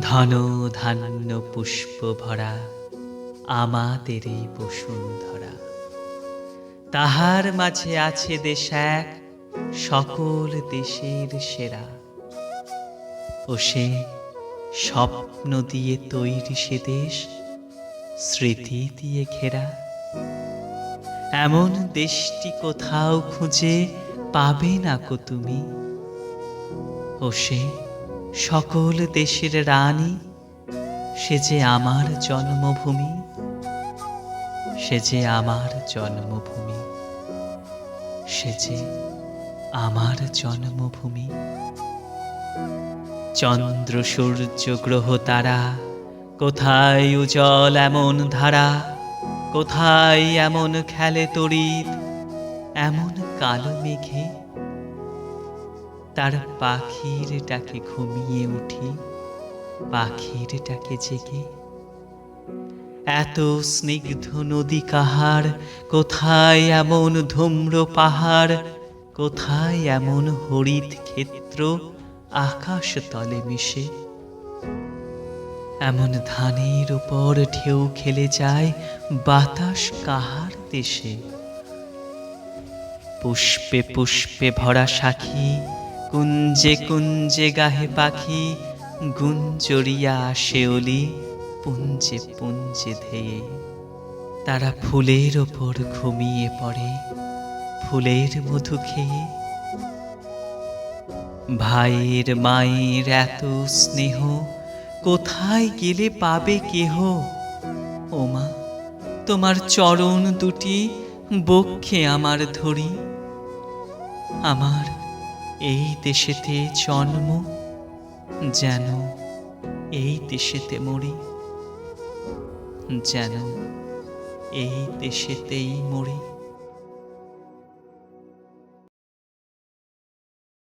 ধন, ধান্য পুষ্প ভরা আমাদের এই বসুন্ধরা। তাহার মাঝে আছে দেশ এক, সকল দেশের সেরা। ও সে স্বপ্ন দিয়ে তৈরি সে দেশ, স্মৃতি দিয়ে ঘেরা। এমন দেশটি কোথাও খুঁজে পাবে না কো তুমি? ও সে সকল দেশের রানী, সে যে আমার জন্মভূমি, সে যে আমার জন্মভূমি, সে যে আমার জন্মভূমি। চন্দ্র সূর্য গ্রহ তারা, কোথায় উজ্জ্বল এমন ধারা, কোথায় এমন খেলে তড়িৎ, এমন কালো মেঘে তার পাখির ডাকে ঘুমিয়ে উঠি পাখির ডাকে জেগে। এত স্নিগ্ধ নদী কাহার, কোথায় এমন ধূম্র পাহাড়, কোথায় এমন হরিত ক্ষেত্র, আকাশ তলে মিশে। এমন ধানের উপর ঢেউ খেলে যায়, বাতাস কাহার দেশে। পুষ্পে পুষ্পে ভরা সাখী কুঞ্জে কুঞ্জে গাহে পাখি গুঞ্জরিয়া আসে অলি, পুঞ্জে পুঞ্জে ধেয়ে। তারা ফুলের ওপর ঘুমিয়ে পড়ে, ফুলের মধু খেয়ে। ভাইয়ের মায়ের এত স্নেহ, কোথায় গেলে পাবে কেহ? ওমা, তোমার চরণ দুটি বক্ষে আমার ধরি। আমার এই দেশেতে জন্ম যেন এই দেশেতে মরি যেন এই দেশেতেই মরি।